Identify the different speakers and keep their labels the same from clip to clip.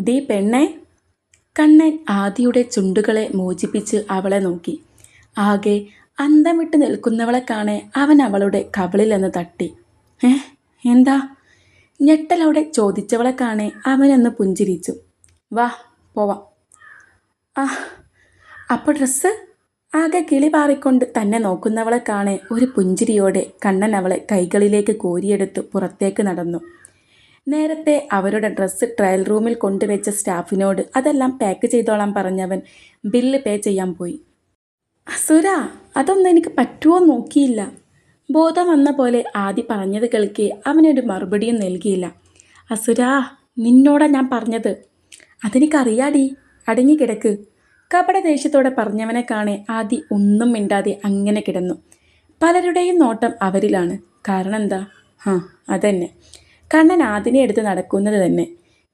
Speaker 1: D പെണ്ണെ. കണ്ണൻ ആദിയുടെ ചുണ്ടുകളെ മോചിപ്പിച്ച് അവളെ നോക്കി. ആകെ അന്തം വിട്ട് നിൽക്കുന്നവളെ കാണെ അവൻ അവളുടെ കവിളിലെന്ന് തട്ടി. ഏ എന്താ? ഞെട്ടലവിടെ ചോദിച്ചവളെ കാണെ അവനൊന്ന് പുഞ്ചിരിച്ചു. വാ പോവാം. ആ അപ്പോൾ ഡ്രസ്സ്? ആകെ കിളി പാറിക്കൊണ്ട് തന്നെ നോക്കുന്നവളെ കാണെ ഒരു പുഞ്ചിരിയോടെ കണ്ണൻ അവളെ കൈകളിലേക്ക് കോരിയെടുത്ത് പുറത്തേക്ക് നടന്നു. നേരത്തെ അവരുടെ ഡ്രസ്സ് ട്രയൽ റൂമിൽ കൊണ്ടുവച്ച സ്റ്റാഫിനോട് അതെല്ലാം പാക്ക് ചെയ്തോളാൻ പറഞ്ഞവൻ ബില്ല് പേ ചെയ്യാൻ പോയി. അസുര അതൊന്നും എനിക്ക് പറ്റുമോ നോക്കിയില്ല. ബോധം വന്ന പോലെ ആദി പറഞ്ഞത് കേൾക്കെ അവനൊരു മറുപടിയും നൽകിയില്ല. അസുരാ നിന്നോടാ ഞാൻ പറഞ്ഞത്. അതെനിക്കറിയാടി. അടങ്ങി കിടക്ക്. കപട ദേഷ്യത്തോടെ പറഞ്ഞവനെ കാണെ ആദി ഒന്നും മിണ്ടാതെ അങ്ങനെ കിടന്നു. പലരുടെയും നോട്ടം അവരിലാണ്. കാരണം എന്താ? ആ അതന്നെ. കണ്ണൻ ആദിനെ എടുത്ത് നടക്കുന്നത് തന്നെ.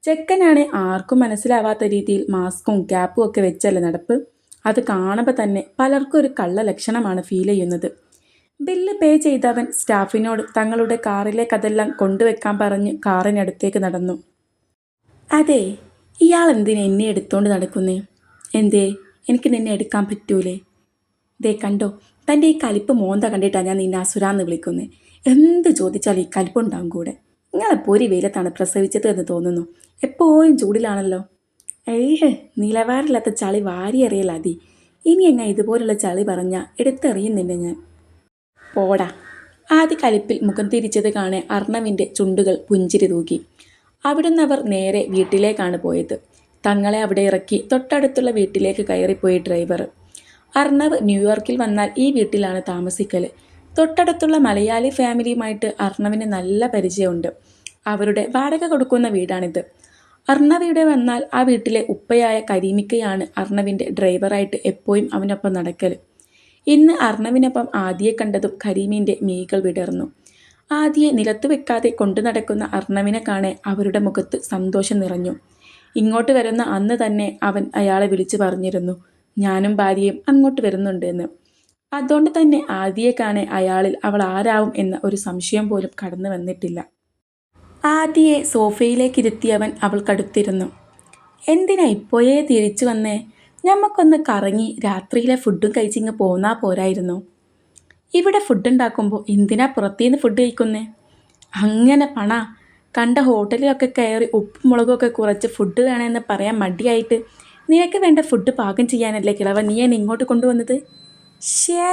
Speaker 1: ചെക്കനാണ് ആർക്കും മനസ്സിലാവാത്ത രീതിയിൽ മാസ്കും ക്യാപ്പും ഒക്കെ വെച്ചല്ലേ നടപ്പ്. അത് കാണുമ്പോൾ തന്നെ പലർക്കും ഒരു കള്ള ലക്ഷണമാണ് ഫീൽ ചെയ്യുന്നത്. ബില്ല് പേ ചെയ്തവൻ സ്റ്റാഫിനോട് തങ്ങളുടെ കാറിലേക്ക് അതെല്ലാം കൊണ്ടുവെക്കാൻ പറഞ്ഞ് കാറിനടുത്തേക്ക് നടന്നു. അതെ ഇയാൾ എന്തിനെ എന്നെ എടുത്തോണ്ട് നടക്കുന്നേ? എന്തേ എനിക്ക് നിന്നെ എടുക്കാൻ പറ്റൂലേ? ദേ കണ്ടോ തന്റെ ഈ കലിപ്പ് മോന്ത കണ്ടിട്ടാണ് ഞാൻ നിന്നെ അസുരാന്ന് വിളിക്കുന്നത് എന്ത് ചോദിച്ചാലും ഈ കലിപ്പുണ്ടാവും കൂടെ നിങ്ങളെ പൊരി വെയിലത്താണ് പ്രസവിച്ചത് എന്ന് തോന്നുന്നു. എപ്പോഴും ചൂടിലാണല്ലോ. ഏഹ് നിലവാരമില്ലാത്ത ചളി വാരിയെറിയൽ അതി. ഇനി എന്നെ ഇതുപോലുള്ള ചളി പറഞ്ഞാൽ എടുത്തെറിയുന്നില്ല ഞാൻ. പോടാ. ആദ്യ കലിപ്പിൽ മുഖം തിരിച്ചത് കാണെ അർണവിന്റെ ചുണ്ടുകൾ പുഞ്ചിരി തൂക്കി അവിടുന്ന് അവർ നേരെ വീട്ടിലേക്കാണ് പോയത്. തങ്ങളെ അവിടെ ഇറക്കി തൊട്ടടുത്തുള്ള വീട്ടിലേക്ക് കയറിപ്പോയി ഡ്രൈവർ. അർണവ് ന്യൂയോർക്കിൽ വന്നാൽ ഈ വീട്ടിലാണ് താമസിക്കൽ തൊട്ടടുത്തുള്ള മലയാളി ഫാമിലിയുമായിട്ട് അർണവിന് നല്ല പരിചയമുണ്ട്. അവരുടെ വാടക കൊടുക്കുന്ന വീടാണിത്. അർണവ് ഇവിടെ വന്നാൽ ആ വീട്ടിലെ ഉപ്പയായ കരീമിക്കയാണ് അർണവിന്റെ ഡ്രൈവറായിട്ട് എപ്പോഴും അവനൊപ്പം നടക്കൽ ഇന്ന് അർണവിനൊപ്പം ആദിയെ കണ്ടതും കരീമിന്റെ മീകൾ വിടർന്നു. ആദിയെ നിലത്ത് വെക്കാതെ കൊണ്ടു നടക്കുന്ന അർണവിനെ കാണെ അവരുടെ മുഖത്ത് സന്തോഷം നിറഞ്ഞു. ഇങ്ങോട്ട് വരുന്ന അന്ന് തന്നെ അവൻ അയാളെ വിളിച്ചു പറഞ്ഞിരുന്നു. ഞാനും ഭാര്യയും അങ്ങോട്ട് വരുന്നുണ്ട് എന്ന് അതുകൊണ്ട് തന്നെ ആദിയെ കാണെ അയാളിൽ അവൾ ആരാവും എന്ന ഒരു സംശയം പോലും കടന്നു വന്നിട്ടില്ല. ആദിയെ സോഫയിലേക്ക് ഇരുത്തിയവൻ അവൾക്കടുത്തിരുന്നു. എന്തിനാ ഇപ്പോഴേ തിരിച്ചു വന്നേ? ഞമ്മക്കൊന്ന് കറങ്ങി രാത്രിയിലെ ഫുഡും കഴിച്ചിങ്ങ് പോന്നാ പോരായിരുന്നു. ഇവിടെ ഫുഡ് ഉണ്ടാക്കുമ്പോൾ എന്തിനാ പുറത്തുനിന്ന് ഫുഡ് കഴിക്കുന്നേ? അങ്ങനെ പണ. കണ്ട ഹോട്ടലിലൊക്കെ കയറി ഉപ്പും മുളകൊക്കെ കുറച്ച് ഫുഡ് വേണമെന്ന് പറയാൻ മടിയായിട്ട് നിനക്ക് വേണ്ട ഫുഡ് പാകം ചെയ്യാനല്ലേ കിളവ? നീ എന്നെ ഇങ്ങോട്ട് കൊണ്ടുവന്നത്? ഷേ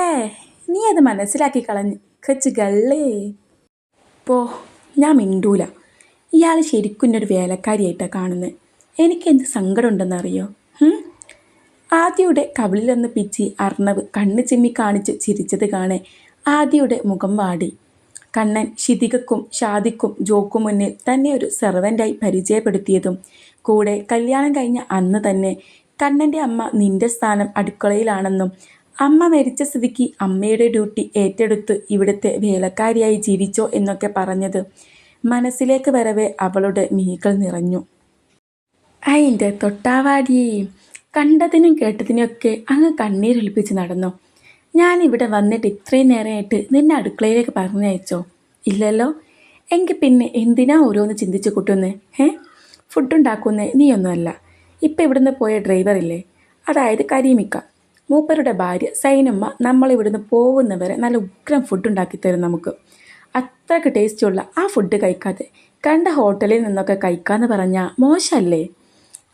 Speaker 1: നീ അത് മനസ്സിലാക്കി കളഞ്ഞ്. കച്ച് ഗള്ളേ. പോ ഞാൻ മിണ്ടൂല. ഇയാൾ ശരിക്കും ഒരു വേലക്കാരിയായിട്ടാണ് കാണുന്നത് എനിക്ക് എനിക്കെന്ത് സങ്കടമുണ്ടെന്നറിയോ? ആദ്യയുടെ കവിളിലൊന്ന് പിച്ചി അർണവ് കണ്ണ് ചിമ്മി കാണിച്ച് ചിരിച്ചത് കാണെ ആദ്യയുടെ മുഖം വാടി. കണ്ണൻ ശിതികക്കും ഷാദിക്കും ജോക്കും മുന്നിൽ തന്നെ ഒരു സെർവന്റായി പരിചയപ്പെടുത്തിയതും കൂടെ കല്യാണം കഴിഞ്ഞ അന്ന് തന്നെ കണ്ണന്റെ അമ്മ നിന്റെ സ്ഥാനം അടുക്കളയിലാണെന്നും അമ്മ മരിച്ച സ്ഥിതിക്ക് അമ്മയുടെ ഡ്യൂട്ടി ഏറ്റെടുത്ത് ഇവിടുത്തെ വേലക്കാരിയായി ജീവിച്ചോ എന്നൊക്കെ പറഞ്ഞത് മനസ്സിലേക്ക് വരവേ അവളുടെ മീകൾ നിറഞ്ഞു. അതിന്റെ തൊട്ടാവാടിയേ കണ്ടതിനും കേട്ടതിനൊക്കെ അങ്ങ് കണ്ണീരൊലിപ്പിച്ച് നടന്നു. ഞാൻ ഇവിടെ വന്നിട്ട് ഇത്രയും നേരമായിട്ട് നിന്നെ അടുക്കളയിലേക്ക് പറഞ്ഞയച്ചോ? ഇല്ലല്ലോ. എങ്കിൽ പിന്നെ എന്തിനാ ഓരോന്ന് ചിന്തിച്ച് കൂട്ടുന്നേ? ഏ ഫുഡ് ഉണ്ടാക്കുന്നേ നീയൊന്നുമല്ല. ഇപ്പം ഇവിടുന്ന് പോയ ഡ്രൈവറില്ലേ? അതായത് കരീമിക്ക. മൂപ്പരുടെ ഭാര്യ സൈനമ്മ നമ്മളിവിടുന്ന് പോകുന്നവരെ നല്ല ഉഗ്രം ഫുഡ് ഉണ്ടാക്കി തരും നമുക്ക്. അത്രയ്ക്ക് ടേസ്റ്റുള്ള ആ ഫുഡ് കഴിക്കാതെ കണ്ട ഹോട്ടലിൽ നിന്നൊക്കെ കഴിക്കാന്ന് പറഞ്ഞാൽ മോശമല്ലേ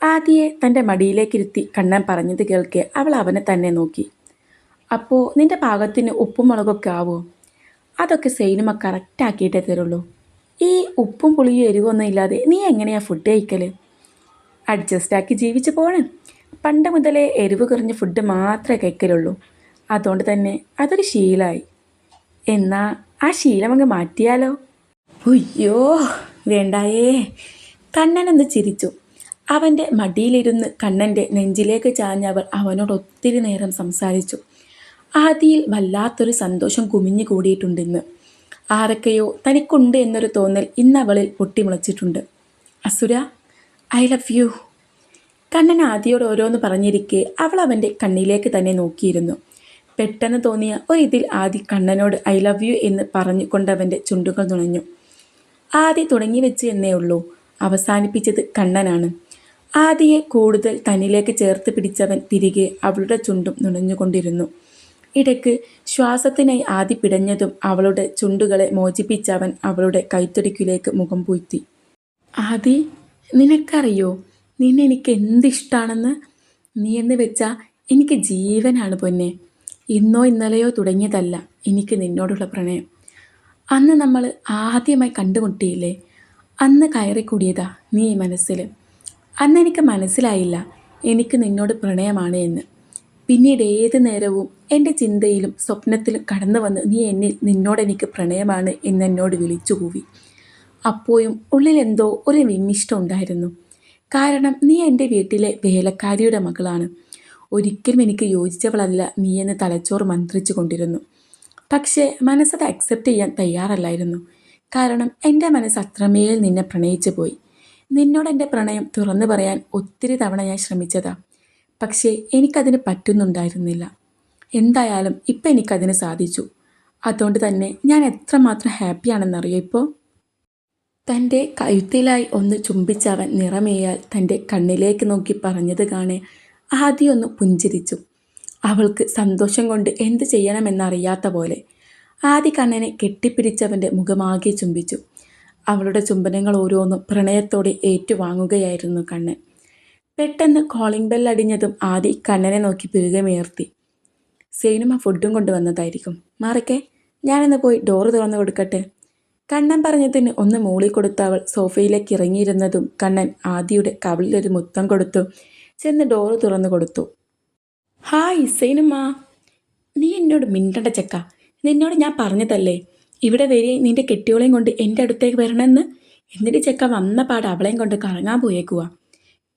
Speaker 1: ആദ്യയെ തന്റെ മടിയിലേക്കിരുത്തി കണ്ണൻ പറഞ്ഞത് കേൾക്കെ അവൾ അവനെ തന്നെ നോക്കി. അപ്പോൾ നിന്റെ പാകത്തിന് ഉപ്പും മുളകൊക്കെ ആവോ? അതൊക്കെ സൈനമ്മ കറക്റ്റാക്കിയിട്ടേ തരുള്ളൂ. ഈ ഉപ്പും പുളിയും എരിവൊന്നും ഇല്ലാതെ നീ എങ്ങനെയാ ഫുഡ് കഴിക്കൽ അഡ്ജസ്റ്റാക്കി ജീവിച്ച് പോണേ. പണ്ട് മുതലേ എരിവ് കുറഞ്ഞ ഫുഡ് മാത്രമേ കഴിക്കലുള്ളൂ. അതുകൊണ്ട് തന്നെ അതൊരു ശീലമായി എന്നാൽ ആ ശീലം അങ്ങ് മാറ്റിയാലോ? അയ്യോ വേണ്ടായേ. കണ്ണനൊന്ന് ചിരിച്ചു. അവന്റെ മടിയിലിരുന്ന് കണ്ണന്റെ നെഞ്ചിലേക്ക് ചാഞ്ഞവൾ അവനോട് ഒത്തിരി നേരം സംസാരിച്ചു. ആദിയിൽ വല്ലാത്തൊരു സന്തോഷം കുമിഞ്ഞു കൂടിയിട്ടുണ്ടെന്ന്. ആരൊക്കെയോ തനിക്കുണ്ട് എന്നൊരു തോന്നൽ ഇന്നവളിൽ പൊട്ടിമുളച്ചിട്ടുണ്ട്. അസുര ഐ ലവ് യു. കണ്ണൻ ആദ്യയോട് ഓരോന്ന് പറഞ്ഞിരിക്കെ അവൾ അവന്റെ കണ്ണിലേക്ക് തന്നെ നോക്കിയിരുന്നു. പെട്ടെന്ന് തോന്നിയ ഒരിതിൽ ആദി കണ്ണനോട് ഐ ലവ് യു എന്ന് പറഞ്ഞുകൊണ്ടവന്റെ ചുണ്ടുകൾ നുണഞ്ഞു. ആദി തുടങ്ങി വെച്ച് എന്നേ ഉള്ളൂ. അവസാനിപ്പിച്ചത് കണ്ണനാണ്. ആദിയെ കൂടുതൽ തന്നിലേക്ക് ചേർത്ത് പിടിച്ചവൻ തിരികെ അവളുടെ ചുണ്ടും നുണഞ്ഞുകൊണ്ടിരുന്നു ഇടയ്ക്ക് ശ്വാസത്തിനായി ആദി പിടഞ്ഞതും അവളുടെ ചുണ്ടുകളെ മോചിപ്പിച്ചവൻ അവളുടെ കൈത്തൊടിക്കിലേക്ക് മുഖം പൂഴ്ത്തി. ആദി നിനക്കറിയോ? നിന്നെ എനിക്ക് എന്തിഷ്ടമാണെന്ന് നീ എന്ന് വെച്ചാൽ എനിക്ക് ജീവനാണ് പൊന്നെ. ഇന്നോ ഇന്നലെയോ തുടങ്ങിയതല്ല എനിക്ക് നിന്നോടുള്ള പ്രണയം. അന്ന് നമ്മൾ ആദ്യമായി കണ്ടുമുട്ടിയില്ലേ? അന്ന് കയറിക്കൂടിയതാ നീ മനസ്സിൽ അന്ന് എനിക്ക് മനസ്സിലായില്ല എനിക്ക് നിന്നോട് പ്രണയമാണ് എന്ന്. പിന്നീട് ഏത് നേരവും എന്റെ ചിന്തയിലും സ്വപ്നത്തിലും കടന്നു വന്ന് നീ എന്നിൽ നിന്നോട് എനിക്ക് പ്രണയമാണ് എന്നെന്നോട് വിളിച്ചു കൂവി അപ്പോഴും ഉള്ളിലെന്തോ ഒരു വിമ്മിഷ്ടം ഉണ്ടായിരുന്നു. കാരണം നീ എന്റെ വീട്ടിലെ വേലക്കാരിയുടെ മകളാണ്. ഒരിക്കലും എനിക്ക് യോജിച്ചവളല്ല നീ എന്ന് തലച്ചോറ് മന്ത്രിച്ചു കൊണ്ടിരുന്നു. പക്ഷേ മനസ്സത് അക്സെപ്റ്റ് ചെയ്യാൻ തയ്യാറല്ലായിരുന്നു. കാരണം എന്റെ മനസ്സ് അത്രമേൽ നിന്നെ പ്രണയിച്ചു പോയി. നിന്നോട് എന്റെ പ്രണയം തുറന്നു പറയാൻ ഒത്തിരി തവണ ഞാൻ ശ്രമിച്ചതാ. പക്ഷേ എനിക്കതിന് പറ്റുന്നുണ്ടായിരുന്നില്ല. എന്തായാലും ഇപ്പം എനിക്കതിന് സാധിച്ചു. അതുകൊണ്ട് തന്നെ ഞാൻ എത്രമാത്രം ഹാപ്പിയാണെന്നറിയോ ഇപ്പോൾ തന്റെ കഴുത്തിലായി ഒന്ന് ചുംബിച്ചവൻ നിറമേയാൽ തന്റെ കണ്ണിലേക്ക് നോക്കി പറഞ്ഞത് കാണെ ആദ്യമൊന്ന് പുഞ്ചിരിച്ചു. അവൾക്ക് സന്തോഷം കൊണ്ട് എന്ത് ചെയ്യണമെന്നറിയാത്ത പോലെ ആദി കണ്ണനെ കെട്ടിപ്പിടിച്ചവന്റെ മുഖമാകെ ചുംബിച്ചു. അവളുടെ ചുംബനങ്ങൾ ഓരോന്നും പ്രണയത്തോടെ ഏറ്റുവാങ്ങുകയായിരുന്നു കണ്ണൻ പെട്ടെന്ന് കോളിംഗ് ബെൽ അടിഞ്ഞതും ആദി കണ്ണനെ നോക്കി പിറുകമേർത്തി. സേനുമ ഫുഡും കൊണ്ടുവന്നതായിരിക്കും. മാറിക്കെ ഞാനിന്ന് പോയി ഡോറ് തുറന്നു കൊടുക്കട്ടെ? കണ്ണൻ പറഞ്ഞതിന് ഒന്ന് മൂളി കൊടുത്ത അവൾ സോഫയിലേക്ക് ഇറങ്ങിയിരുന്നതും കണ്ണൻ ആദിയുടെ കവിളിലൊരു മുത്തം കൊടുത്തു. ചെന്ന് ഡോറ് തുറന്നു കൊടുത്തു. ഹായ് സൈനുമാ നീ എന്നോട് മിണ്ടണ്ട ചെക്ക. നിന്നോട് ഞാൻ പറഞ്ഞതല്ലേ. ഇവിടെ വരെ നിന്റെ കെട്ടിയോളെയും കൊണ്ട് എന്റെ അടുത്തേക്ക് വരണമെന്ന്? എന്നിട്ട് ചെക്ക വന്ന പാട് അവളെയും കൊണ്ട് കറങ്ങാൻ പോയേക്കുക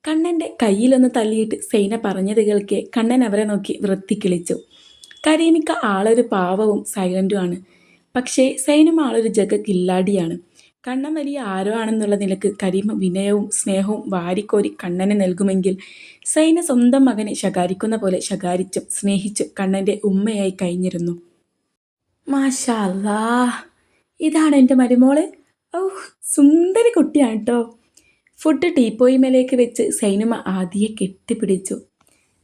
Speaker 1: കണ്ണന്റെ കയ്യിലൊന്ന് തല്ലിയിട്ട് സൈന പറഞ്ഞത് കേൾക്കെ കണ്ണൻ അവരെ നോക്കി വൃത്തി കിളിച്ചു കരീമിക്ക ആളൊരു പാവവും സൈലന്റുമാണ് പക്ഷേ സൈനും ആളൊരു ജഗ കില്ലാടിയാണ് കണ്ണൻ വലിയ ആരോ ആണെന്നുള്ള നിലയ്ക്ക് കരീമ വിനയവും സ്നേഹവും വാരിക്കോരി കണ്ണനെ നൽകുമെങ്കിൽ സൈന സ്വന്തം മകനെ ശകാരിക്കുന്ന പോലെ ശകാരിച്ചും സ്നേഹിച്ചും കണ്ണന്റെ ഉമ്മയായി കഴിഞ്ഞിരുന്നു. മാഷാല്ലാ ഇതാണ് എന്റെ മരുമോൾ? ഓ സുന്ദരി കുട്ടിയാണ് കേട്ടോ ഫുഡ് ടീപ്പോയിമേലേക്ക് വെച്ച് സൈനുമ ആദിയെ കെട്ടിപ്പിടിച്ചു.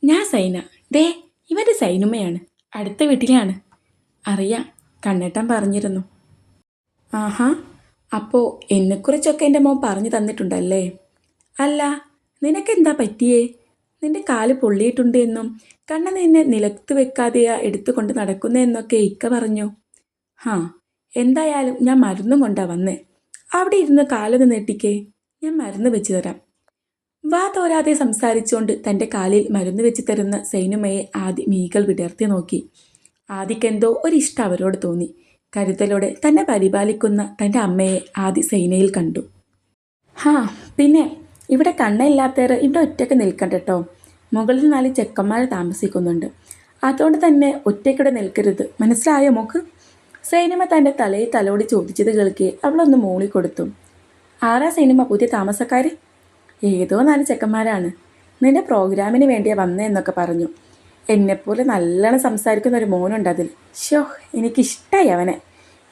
Speaker 1: ഞാൻ സൈന. ദേ ഇവന്റെ സൈനുമയാണ് അടുത്ത വീട്ടിലാണ്. അറിയാം കണ്ണേട്ടൻ പറഞ്ഞിരുന്നു. ആഹാ അപ്പോൾ എന്നെക്കുറിച്ചൊക്കെ എന്റെ മോൻ പറഞ്ഞു തന്നിട്ടുണ്ടല്ലേ? അല്ല നിനക്കെന്താ പറ്റിയേ? നിന്റെ കാൽ പൊള്ളിയിട്ടുണ്ട് എന്നും കണ്ണ നിന്നെ നിലത്ത് വെക്കാതെയാ എടുത്തുകൊണ്ട് നടക്കുന്നതെന്നൊക്കെ ഇക്ക പറഞ്ഞു. ഹാ എന്തായാലും ഞാൻ മരുന്നും കൊണ്ടാ വന്നേ. അവിടെ ഇരുന്ന് കാലൊന്ന് നീട്ടിക്കേ ഞാൻ മരുന്ന് വെച്ച് തരാം. വാ തോരാതെ സംസാരിച്ചുകൊണ്ട് തന്റെ കാലിൽ മരുന്ന് വെച്ച് തരുന്ന സൈനുമയെ ആദ്യം മീകൾ വിടർത്തി നോക്കി. ആദിക്കെന്തോ ഒരിഷ്ടം അവരോട് തോന്നി. കരുതലോടെ തന്നെ പരിപാലിക്കുന്ന തന്റെ അമ്മയെ ആദി സൈനയിൽ കണ്ടു. ഹാ പിന്നെ ഇവിടെ കണ്ണയില്ലാത്തവർ ഇവിടെ ഒറ്റയ്ക്ക് നിൽക്കണ്ട മുകളിൽ നാല് ചെക്കന്മാർ താമസിക്കുന്നുണ്ട്. അതുകൊണ്ട് തന്നെ ഒറ്റയ്ക്കിടെ നിൽക്കരുത്. മനസ്സിലായോ മോക്ക്? സൈനിമ തന്റെ തലയിൽ തലോടി ചോദിച്ചത് കേൾക്കെ അവളൊന്ന് മൂളിക്കൊടുത്തു ആരാ സൈനിമ? പുതിയ താമസക്കാർ ഏതോ നാല് ചെക്കന്മാരാണ്. നിന്റെ പ്രോഗ്രാമിന് വേണ്ടിയാ വന്നതെന്നൊക്കെ പറഞ്ഞു. എന്നെപ്പോലെ നല്ലോണം സംസാരിക്കുന്ന ഒരു മോനുണ്ട് അതിൽ. ഷോ എനിക്കിഷ്ടമായി അവനെ.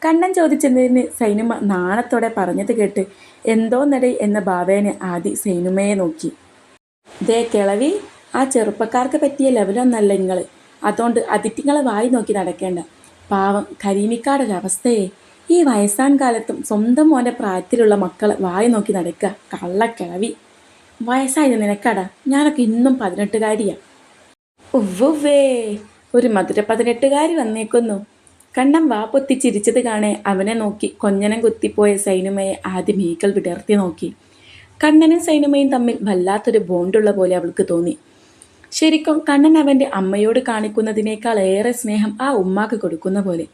Speaker 1: കണ്ണൻ ചോദിച്ചതിന് സൈനുമ നാണത്തോടെ പറഞ്ഞത് കേട്ട് എന്തോന്നടേ എന്ന ബാവേനെ ആദി സൈനുമയെ നോക്കി. ദേ കിളവി ആ ചെറുപ്പക്കാർക്ക് പറ്റിയ ലെവലൊന്നല്ല നിങ്ങൾ അതുകൊണ്ട് അതിറ്റിങ്ങളെ വായി നോക്കി നടക്കേണ്ട. പാവം കരീമിക്കാടൊരവസ്ഥയെ. ഈ വയസ്സാൻ കാലത്തും സ്വന്തം മോന്റെ പ്രായത്തിലുള്ള മക്കളെ വായി നോക്കി നടക്കുക കള്ളക്കിളവി വയസ്സായത് നിനക്കടാ. ഞാനൊക്കെ ഇന്നും പതിനെട്ടുകാരിയാണ് ഉവ്വേ ഒരു മധുര പതിനെട്ടുകാരി വന്നേക്കുന്നു. കണ്ണം പൊത്തി ചിരിച്ചത് കാണെ അവനെ നോക്കി കൊഞ്ഞനം കുത്തിപ്പോയ സൈനുമയെ ആദ്യം മീക്കൽ വിടർത്തി നോക്കി. കണ്ണനും സൈനുമയും തമ്മിൽ വല്ലാത്തൊരു ബോണ്ടുള്ള പോലെ അവൾക്ക് തോന്നി. ശരിക്കും കണ്ണൻ അവന്റെ അമ്മയോട് കാണിക്കുന്നതിനേക്കാൾ ഏറെ സ്നേഹം ആ ഉമ്മാക്ക് കൊടുക്കുന്ന പോലെ.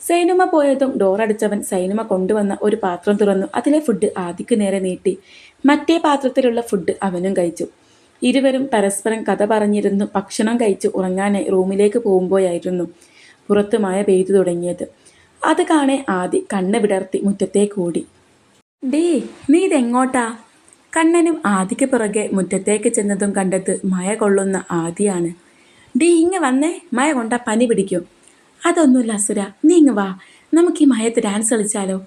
Speaker 1: സൈനുമ പോയതും ഡോറടിച്ചവൻ സൈനുമ കൊണ്ടുവന്ന ഒരു പാത്രം തുറന്നു അതിലെ ഫുഡ് ആദിക്ക് നേരെ നീട്ടി. മറ്റേ പാത്രത്തിലുള്ള ഫുഡ് അവനും കഴിച്ചു. ഇരുവരും പരസ്പരം കഥ പറഞ്ഞിരുന്നു. ഭക്ഷണം കഴിച്ച് ഉറങ്ങാനായി റൂമിലേക്ക് പോകുമ്പോഴായിരുന്നു പുറത്ത് മഴ പെയ്തു തുടങ്ങിയത്. അത് കാണെ ആദി കണ്ണ് വിടർത്തി മുറ്റത്തേക്ക് ഓടി ഡേ നീ ഇതെങ്ങോട്ടാ? കണ്ണനും ആദിക്ക് പുറകെ മുറ്റത്തേക്ക് ചെന്നതും കണ്ടത് മഴ കൊള്ളുന്ന ആദിയാണ്. ഡീ ഇങ്ങ് വന്നേ. മഴ കൊണ്ടാ പനി പിടിക്കും. അതൊന്നുമില്ല അസുര. നീ ഇങ്ങ് വാ. നമുക്ക് ഈ മയത്ത് ഡാൻസ് കളിച്ചാലോ?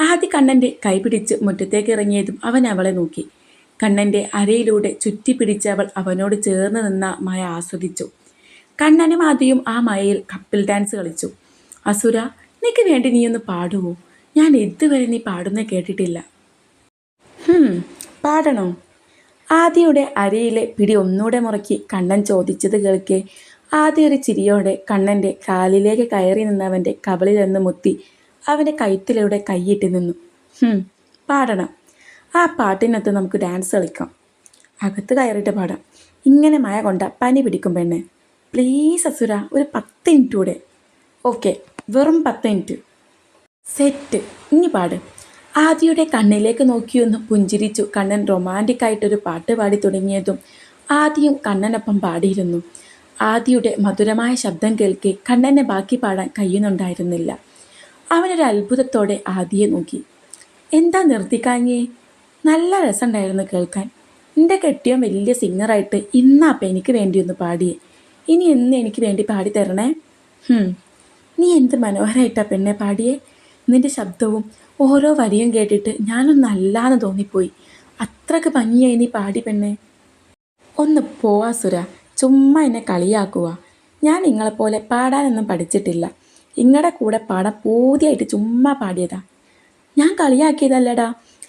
Speaker 1: ആദ്യ കണ്ണന്റെ കൈപിടിച്ച് മുറ്റത്തേക്ക് ഇറങ്ങിയതും അവൻ അവളെ നോക്കി. കണ്ണന്റെ അരയിലൂടെ ചുറ്റിപ്പിടിച്ച് അവൾ അവനോട് ചേർന്ന് നിന്ന മയ ആസ്വദിച്ചു. കണ്ണനും ആദ്യം ആ മയയിൽ കപ്പിൽ ഡാൻസ് കളിച്ചു. അസുര നിനക്ക് വേണ്ടി നീ ഒന്ന് പാടുവോ? ഞാൻ ഇതുവരെ നീ പാടുന്ന കേട്ടിട്ടില്ല. പാടണോ? ആദിയുടെ അരയിലെ പിടി ഒന്നുകൂടെ മുറക്കി കണ്ണൻ ചോദിച്ചത് കേൾക്കെ ആദ്യ ഒരു ചിരിയോടെ കണ്ണന്റെ കാലിലേക്ക് കയറി നിന്നവന്റെ കബളിൽ നിന്ന് മുത്തി അവന്റെ കൈത്തിലൂടെ കൈയിട്ട് നിന്നു. പാടണം. ആ പാട്ടിനകത്ത് നമുക്ക് ഡാൻസ് കളിക്കാം. അകത്ത് കയറിയിട്ട് പാടാം. ഇങ്ങനെ മഴ കൊണ്ട പനി പിടിക്കും പെണ്ണ്. പ്ലീസ് അസുര ഒരു പത്ത് മിനിറ്റ് കൂടെ. ഓക്കെ വെറും പത്ത് മിനിറ്റ് സെറ്റ് ഇനി പാട്. ആദിയുടെ കണ്ണിലേക്ക് നോക്കിയൊന്ന് പുഞ്ചിരിച്ചു. കണ്ണൻ റൊമാന്റിക് ആയിട്ടൊരു പാട്ട് പാടി തുടങ്ങിയതും ആദിയും കണ്ണനൊപ്പം പാടിയിരുന്നു. ആദിയുടെ മധുരമായ ശബ്ദം കേൾക്കെ കണ്ണനെ ബാക്കി പാടാൻ കഴിയുന്നുണ്ടായിരുന്നില്ല. അവനൊരു അത്ഭുതത്തോടെ ആദിയെ നോക്കി. എന്താ നിർത്തിക്കാഞ്ഞേ? നല്ല രസമുണ്ടായിരുന്നു കേൾക്കാൻ. എന്റെ കെട്ടിയോ വലിയ സിംഗറായിട്ട് ഇന്നാപ്പം എനിക്ക് വേണ്ടി ഒന്ന് പാടിയേ. ഇനി എന്ന് എനിക്ക് വേണ്ടി പാടി തരണേ? നീ എന്ത് മനോഹരമായിട്ടാ പെണ്ണെ പാടിയേ. നിന്റെ ശബ്ദവും ഓരോ വരിയും കേട്ടിട്ട് ഞാനൊന്ന് അല്ലാന്ന് തോന്നിപ്പോയി. അത്രയ്ക്ക് ഭംഗിയായി നീ പാടി പെണ്ണെ. ഒന്ന് പോവാ സുര. ചുമ്മാ എന്നെ കളിയാക്കുക ഞാൻ നിങ്ങളെപ്പോലെ പാടാനൊന്നും പഠിച്ചിട്ടില്ല. നിങ്ങളുടെ കൂടെ പാടാൻ പൂതിയായിട്ട് ചുമ്മാ പാടിയതാ. ഞാൻ കളിയാക്കിയതല്ലടാ.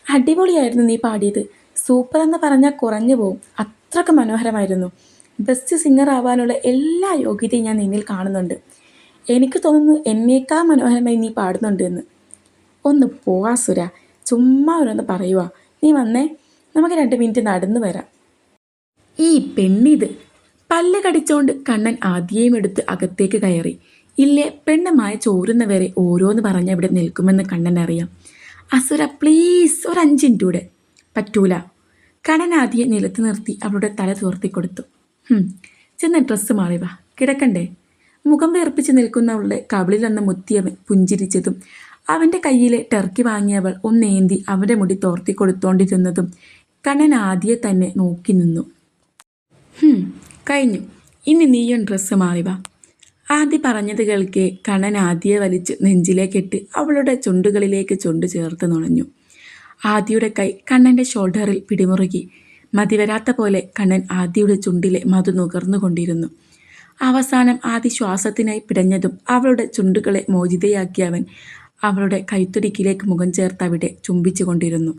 Speaker 1: അടിപൊളിയായിരുന്നു നീ പാടിയത്. സൂപ്പർ എന്ന് പറഞ്ഞാൽ കുറഞ്ഞു പോവും. അത്രയ്ക്ക് മനോഹരമായിരുന്നു. ബെസ്റ്റ് സിംഗർ ആവാനുള്ള എല്ലാ യോഗ്യതയും ഞാൻ നിന്നിൽ കാണുന്നുണ്ട്. എനിക്ക് തോന്നുന്നു എന്നേക്കാൾ മനോഹരമായി നീ പാടുന്നുണ്ട് എന്ന്. ഒന്ന് പോവാ സുര. ചുമ്മാ ഓരോന്ന് പറയുക നീ വന്നേ. നമുക്ക് രണ്ട് മിനിറ്റ് നടന്നു വരാം. ഈ പെണ്ണിത് പല്ല് കടിച്ചോണ്ട് കണ്ണൻ ആദ്യം എടുത്ത് അകത്തേക്ക് കയറി. ഇല്ലേ പെണ്ണമായ ചോരുന്നവരെ ഓരോന്ന് പറഞ്ഞ് ഇവിടെ നിൽക്കുമെന്ന് കണ്ണൻ അറിയാം അസുര പ്ലീസ് ഒരു അഞ്ച് മിനിറ്റ് കൂടെ. പറ്റൂല. കണനാദിയെ നിലത്ത് നിർത്തി അവളുടെ തല തുർത്തി കൊടുത്തു. ചെന്ന ഡ്രസ്സ് മാറി വാ. കിടക്കണ്ടേ? മുഖം വേർപ്പിച്ച് നിൽക്കുന്നവളുടെ കവിളിലൊന്ന് മുത്തിയവൻ പുഞ്ചിരിച്ചതും അവന്റെ കയ്യിലെ ടർക്കി വാങ്ങിയവൾ ഒന്നേന്തി അവന്റെ മുടി തോർത്തി കൊടുത്തോണ്ടിരുന്നതും കണ്ണൻ ആദ്യെ തന്നെ നോക്കി നിന്നു. കഴിഞ്ഞു. ഇനി നീയും ഡ്രസ്സ് മാറി വാ. ആദ്യ പറഞ്ഞത് കേൾക്കെ. കണ്ണൻ ആദ്യയെ വലിച്ച് നെഞ്ചിലേക്കിട്ട് അവളുടെ ചുണ്ടുകളിലേക്ക് ചുണ്ട് ചേർത്ത് നുണഞ്ഞു. ആദ്യയുടെ കൈ കണ്ണന്റെ ഷോൾഡറിൽ പിടിമുറുകി. മതിവരാത്ത പോലെ കണ്ണൻ ആദ്യയുടെ ചുണ്ടിലെ മധു നുകർന്നുകൊണ്ടിരുന്നു അവസാനം ആദ്യ ശ്വാസത്തിനായി പിടഞ്ഞതും അവളുടെ ചുണ്ടുകളെ മോചിതയാക്കിയവൻ അവളുടെ കൈത്തുടിക്കിലേക്ക് മുഖം ചേർത്ത് അവിടെ ചുംബിച്ചുകൊണ്ടിരുന്നു